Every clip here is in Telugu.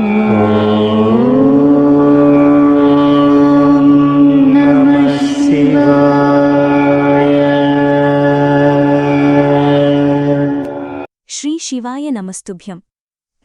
శ్రీ శివాయ నమస్తుభ్యం.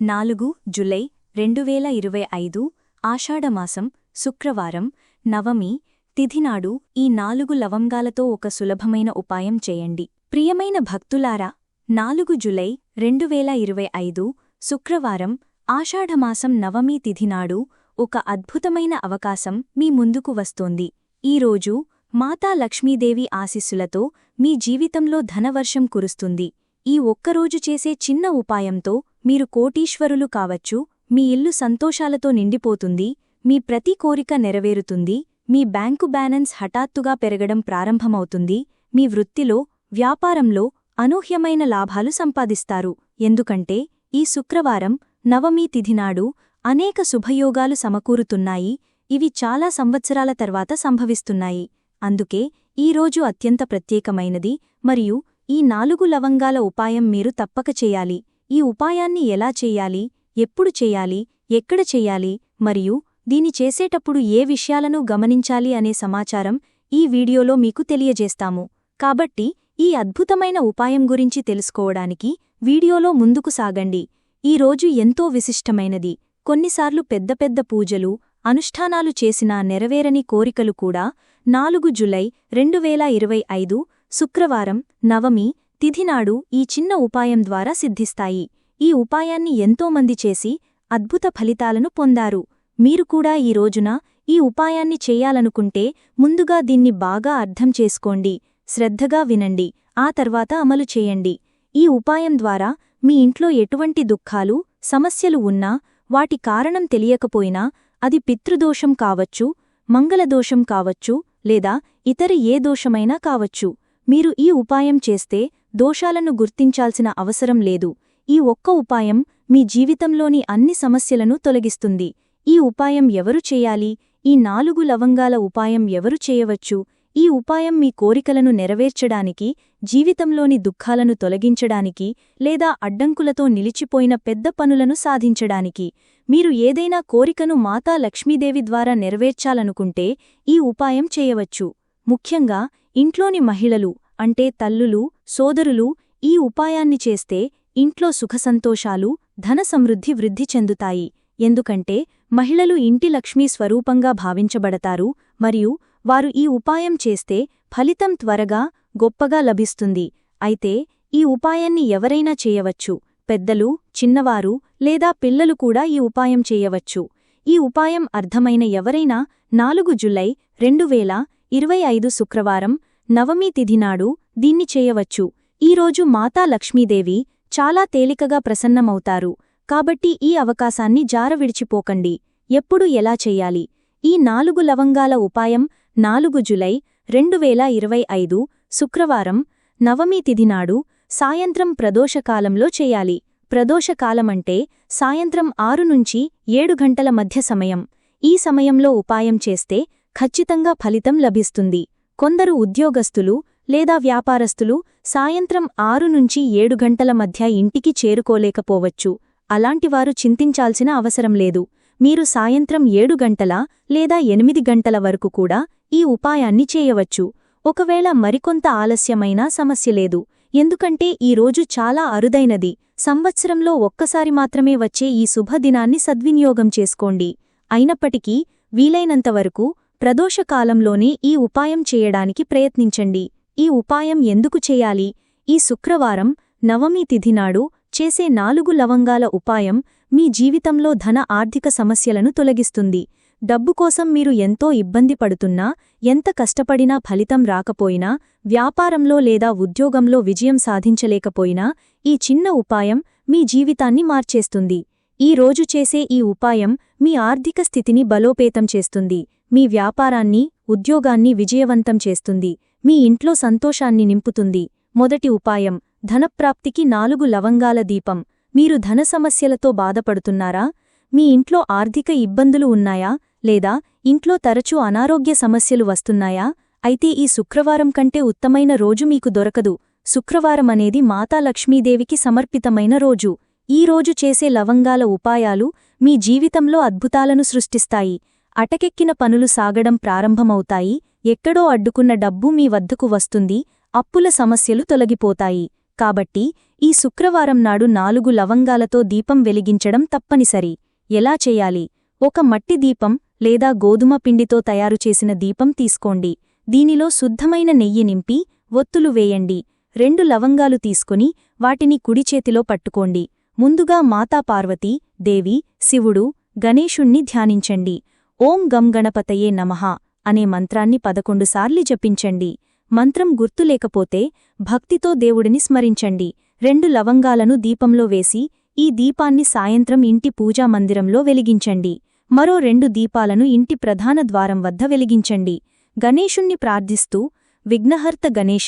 నాలుగు జులై రెండు వేల ఇరవై ఐదు ఆషాఢమాసం శుక్రవారం నవమి తిథినాడు ఈ నాలుగు లవంగాలతో ఒక సులభమైన ఉపాయం చేయండి. ప్రియమైన భక్తులారా నాలుగు జులై రెండు వేల ఇరవై ఐదు శుక్రవారం ఆషాఢమాసం నవమీ తిథినాడు ఒక అద్భుతమైన అవకాశం మీ ముందుకు వస్తోంది. ఈరోజు మాతా లక్ష్మీదేవి ఆశీస్సులతో మీ జీవితంలో ధనవర్షం కురుస్తుంది. ఈ ఒక్కరోజు చేసే చిన్న ఉపాయంతో మీరు కోటీశ్వరులు కావచ్చు మీ ఇల్లు సంతోషాలతో నిండిపోతుంది మీ ప్రతి కోరిక నెరవేరుతుంది మీ బ్యాంకు బ్యాలెన్స్ హఠాత్తుగా పెరగడం ప్రారంభమవుతుంది మీ వృత్తిలో వ్యాపారంలో అనూహ్యమైన లాభాలు సంపాదిస్తారు. ఎందుకంటే ఈ శుక్రవారం నవమి తిథినాడు అనేక శుభయోగాలు సమకూరుతున్నాయి ఇవి చాలా సంవత్సరాల తర్వాత సంభవిస్తున్నాయి. అందుకే ఈ రోజు అత్యంత ప్రత్యేకమైనది మరియు ఈ నాలుగు లవంగాల ఉపాయం మీరు తప్పక చేయాలి. ఈ ఉపాయాన్ని ఎలా చేయాలి ఎప్పుడు చేయాలి ఎక్కడ చేయాలి మరియు దీని చేసేటప్పుడు ఏ విషయాలను గమనించాలి అనే సమాచారం ఈ వీడియోలో మీకు తెలియజేస్తాము. కాబట్టి ఈ అద్భుతమైన ఉపాయం గురించి తెలుసుకోవడానికి వీడియోలో ముందుకు సాగండి. ఈ రోజు ఎంతో విశిష్టమైనది. కొన్నిసార్లు పెద్ద పెద్ద పూజలు అనుష్ఠానాలు చేసినా నెరవేరని కోరికలు కూడా నాలుగు జులై రెండు వేల ఇరవై ఐదు శుక్రవారం నవమి తిథినాడు ఈ చిన్న ఉపాయం ద్వారా సిద్ధిస్తాయి. ఈ ఉపాయాన్ని ఎంతోమంది చేసి అద్భుత ఫలితాలను పొందారు. మీరు కూడా ఈ రోజున ఈ ఉపాయాన్ని చేయాలనుకుంటే ముందుగా దీన్ని బాగా అర్థం చేసుకోండి. శ్రద్ధగా వినండి. ఆ తర్వాత అమలు చేయండి. ఈ ఉపాయం ద్వారా మీ ఇంట్లో ఎటువంటి దుఃఖాలు సమస్యలు ఉన్నా వాటి కారణం తెలియకపోయినా అది పితృదోషం కావచ్చు మంగళదోషం కావచ్చు లేదా ఇతర ఏ దోషమైనా కావచ్చు. మీరు ఈ ఉపాయం చేస్తే దోషాలను గుర్తించాల్సిన అవసరం లేదు. ఈ ఒక్క ఉపాయం మీ జీవితంలోని అన్ని సమస్యలను తొలగిస్తుంది. ఈ ఉపాయం ఎవరు చేయాలి? ఈ నాలుగు లవంగాల ఉపాయం ఎవరు చేయవచ్చు? ఈ ఉపాయం మీ కోరికలను నెరవేర్చడానికి జీవితంలోని దుఃఖాలను తొలగించడానికి లేదా అడ్డంకులతో నిలిచిపోయిన పెద్ద పనులను సాధించడానికి. మీరు ఏదైనా కోరికను మాతా లక్ష్మీదేవి ద్వారా నెరవేర్చాలనుకుంటే ఈ ఉపాయం చేయవచ్చు. ముఖ్యంగా ఇంట్లోని మహిళలు అంటే తల్లులు సోదరులు ఈ ఉపాయాన్ని చేస్తే ఇంట్లో సుఖసంతోషాలు ధన సమృద్ధి వృద్ధి చెందుతాయి. ఎందుకంటే మహిళలు ఇంటి లక్ష్మీ స్వరూపంగా భావించబడతారు మరియు వారు ఈ ఉపాయం చేస్తే ఫలితం త్వరగా గొప్పగా లభిస్తుంది. అయితే ఈ ఉపాయాన్ని ఎవరైనా చేయవచ్చు. పెద్దలు చిన్నవారు లేదా పిల్లలు కూడా ఈ ఉపాయం చేయవచ్చు. ఈ ఉపాయం అర్థమైన ఎవరైనా నాలుగు జులై రెండు వేల ఇరవై ఐదు శుక్రవారం నవమి తిథినాడు దీన్ని చేయవచ్చు. ఈరోజు మాతా లక్ష్మీదేవి చాలా తేలికగా ప్రసన్నమవుతారు. కాబట్టి ఈ అవకాశాన్ని జారవిడిచిపోకండి. ఎప్పుడు ఎలా చెయ్యాలి ఈ నాలుగు లవంగాల ఉపాయం నాలుగు జులై రెండు వేల ఇరవై ఐదు శుక్రవారం నవమి తిథినాడు సాయంత్రం ప్రదోషకాలంలో చేయాలి. ప్రదోషకాలమంటే సాయంత్రం ఆరు నుంచి ఏడు గంటల మధ్య సమయం. ఈ సమయంలో ఉపాయం చేస్తే ఖచ్చితంగా ఫలితం లభిస్తుంది. కొందరు ఉద్యోగస్తులు లేదా వ్యాపారస్తులు సాయంత్రం ఆరు నుంచి ఏడు గంటల మధ్య ఇంటికి చేరుకోలేకపోవచ్చు. అలాంటివారు చింతించాల్సిన అవసరం లేదు. మీరు సాయంత్రం ఏడు గంటల లేదా ఎనిమిది గంటల వరకు కూడా ఈ ఉపాయాన్ని చేయవచ్చు. ఒకవేళ మరికొంత ఆలస్యమైనా సమస్య లేదు. ఎందుకంటే ఈ రోజు చాలా అరుదైనది. సంవత్సరంలో ఒక్కసారి మాత్రమే వచ్చే ఈ శుభదినాన్ని సద్వినియోగం చేసుకోండి. అయినప్పటికీ వీలైనంతవరకు ప్రదోషకాలంలోనే ఈ ఉపాయం చేయడానికి ప్రయత్నించండి. ఈ ఉపాయం ఎందుకు చేయాలి? ఈ శుక్రవారం నవమి తిథినాడు చేసే నాలుగు లవంగాల ఉపాయం మీ జీవితంలో ధన ఆర్థిక సమస్యలను తొలగిస్తుంది. డబ్బు కోసం మీరు ఎంతో ఇబ్బంది పడుతున్నా ఎంత కష్టపడినా ఫలితం రాకపోయినా వ్యాపారంలో లేదా ఉద్యోగంలో విజయం సాధించలేకపోయినా ఈ చిన్న ఉపాయం మీ జీవితాన్ని మార్చేస్తుంది. ఈ రోజు చేసే ఈ ఉపాయం మీ ఆర్థిక స్థితిని బలోపేతం చేస్తుంది మీ వ్యాపారాన్ని ఉద్యోగాన్ని విజయవంతం చేస్తుంది మీ ఇంట్లో సంతోషాన్ని నింపుతుంది. మొదటి ఉపాయం ధనప్రాప్తికి నాలుగు లవంగాల దీపం. మీరు ధన సమస్యలతో బాధపడుతున్నారా? మీ ఇంట్లో ఆర్థిక ఇబ్బందులు ఉన్నాయా? లేదా ఇంట్లో తరచూ అనారోగ్య సమస్యలు వస్తున్నాయా? అయితే ఈ శుక్రవారం కంటే ఉత్తమైన రోజు మీకు దొరకదు. శుక్రవారం అనేది మాతా లక్ష్మీదేవికి సమర్పితమైన రోజు. ఈ రోజు చేసే లవంగాల ఉపాయాలు మీ జీవితంలో అద్భుతాలను సృష్టిస్తాయి. అటకెక్కిన పనులు సాగడం ప్రారంభమవుతాయి. ఎక్కడో అడ్డుకున్న డబ్బు మీ వద్దకు వస్తుంది. అప్పుల సమస్యలు తొలగిపోతాయి. కాబట్టి ఈ శుక్రవారం నాడు నాలుగు లవంగాలతో దీపం వెలిగించడం తప్పనిసరి. ఎలా చేయాలి? ఒక మట్టి దీపం లేదా గోధుమ పిండితో తయారు చేసిన దీపం తీసుకోండి. దీనిలో శుద్ధమైన నెయ్యి నింపి ఒత్తులు వేయండి. రెండు లవంగాలు తీసుకుని వాటిని కుడిచేతిలో పట్టుకోండి. ముందుగా మాతా పార్వతీ దేవి శివుడు గణేశుణ్ణి ధ్యానించండి. ఓం గం గణపతయే నమః అనే మంత్రాన్ని పదకొండుసార్లు జపించండి. మంత్రం గుర్తులేకపోతే భక్తితో దేవుడిని స్మరించండి. రెండు లవంగాలను దీపంలో వేసి ఈ దీపాన్ని సాయంత్రం ఇంటి పూజా మందిరంలో వెలిగించండి. మరో రెండు దీపాలను ఇంటి ప్రధాన ద్వారం వద్ద వెలిగించండి. గణేశుణ్ణి ప్రార్థిస్తూ విఘ్నహర్త గణేష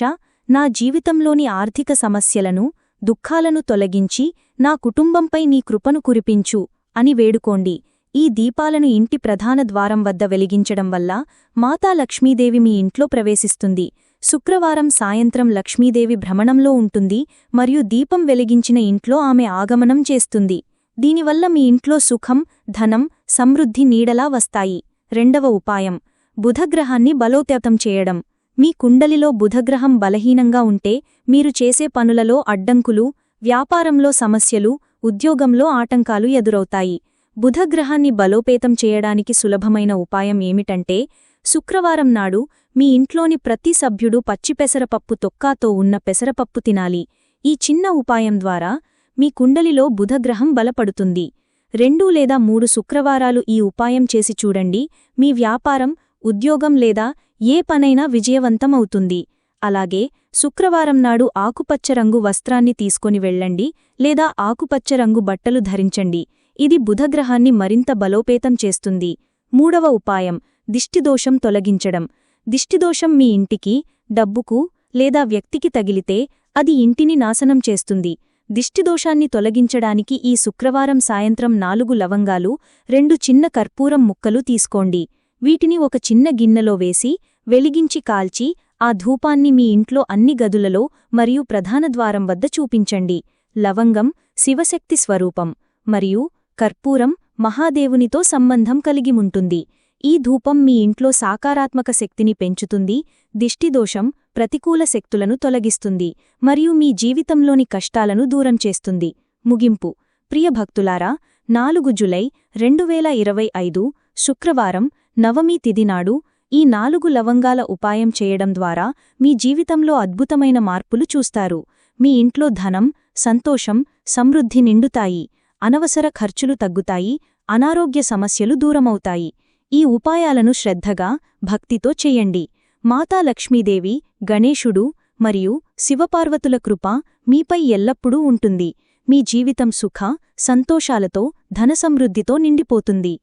నా జీవితంలోని ఆర్థిక సమస్యలను దుఃఖాలను తొలగించి నా కుటుంబంపై నీ కృపను కురిపించు అని వేడుకోండి. ఈ దీపాలను ఇంటి ప్రధాన ద్వారం వద్ద వెలిగించడం వల్ల మాతా లక్ష్మీదేవి మీ ఇంట్లో ప్రవేశిస్తుంది. శుక్రవారం సాయంత్రం లక్ష్మీదేవి భ్రమణంలో ఉంటుంది మరియు దీపం వెలిగించిన ఇంట్లో ఆమె ఆగమనం చేస్తుంది. దీనివల్ల మీ ఇంట్లో సుఖం ధనం సమృద్ధి నీడలా వస్తాయి. రెండవ ఉపాయం. బుధగ్రహాన్ని బలోపేతం చేయడం. మీ కుండలిలో బుధగ్రహం బలహీనంగా ఉంటే మీరు చేసే పనులలో అడ్డంకులు వ్యాపారంలో సమస్యలు ఉద్యోగంలో ఆటంకాలు ఎదురవుతాయి. బుధగ్రహాన్ని బలోపేతం చేయడానికి సులభమైన ఉపాయం ఏమిటంటే శుక్రవారం నాడు మీ ఇంట్లోని ప్రతి సభ్యుడు పచ్చిపెసరపప్పు తొక్కాతో ఉన్న పెసరపప్పు తినాలి. ఈ చిన్న ఉపాయం ద్వారా మీ కుండలిలో బుధగ్రహం బలపడుతుంది. రెండు లేదా మూడు శుక్రవారాలు ఈ ఉపాయం చేసి చూడండి. మీ వ్యాపారం ఉద్యోగం లేదా ఏ పనైనా విజయవంతమవుతుంది. అలాగే శుక్రవారం నాడు ఆకుపచ్చ రంగు వస్త్రాన్ని తీసుకొని వెళ్ళండి లేదా ఆకుపచ్చ రంగు బట్టలు ధరించండి. ఇది బుధగ్రహాన్ని మరింత బలోపేతం చేస్తుంది. మూడవ ఉపాయం దిష్టిదోషం తొలగించడం. దిష్టిదోషం మీ ఇంటికి డబ్బుకు లేదా వ్యక్తికి తగిలితే అది ఇంటిని నాశనం చేస్తుంది. దిష్టిదోషాన్ని తొలగించడానికి ఈ శుక్రవారం సాయంత్రం నాలుగు లవంగాలు రెండు చిన్న కర్పూరం ముక్కలు తీసుకోండి. వీటిని ఒక చిన్న గిన్నెలో వేసి వెలిగించి కాల్చి ఆ ధూపాన్ని మీ ఇంట్లో అన్ని గదులలో మరియు ప్రధాన ద్వారం వద్ద చూపించండి. లవంగం శివశక్తి స్వరూపం మరియు కర్పూరం మహాదేవునితో సంబంధం కలిగి ఉంటుంది. ఈ ధూపం మీ ఇంట్లో సాకారాత్మక శక్తిని పెంచుతుంది. దిష్టిదోషం ప్రతికూల శక్తులను తొలగిస్తుంది మరియు మీ జీవితంలోని కష్టాలను దూరం చేస్తుంది. ముగింపు. ప్రియ భక్తులారా నాలుగు జులై రెండువేల ఇరవై ఐదు శుక్రవారం నవమి తిదినాడు ఈ నాలుగు లవంగాల ఉపాయం చేయడం ద్వారా మీ జీవితంలో అద్భుతమైన మార్పులు చూస్తారు. మీ ఇంట్లో ధనం సంతోషం సమృద్ధి నిండుతాయి. అనవసర ఖర్చులు తగ్గుతాయి. అనారోగ్య సమస్యలు దూరమవుతాయి. ఈ ఉపాయాలను శ్రద్ధగా భక్తితో చెయ్యండి మాతా లక్ష్మీదేవి గణేశుడు మరియు శివపార్వతుల కృప మీపై ఎల్లప్పుడూ ఉంటుంది. మీ జీవితం సుఖ సంతోషాలతో ధనసమృద్ధితో నిండిపోతుంది.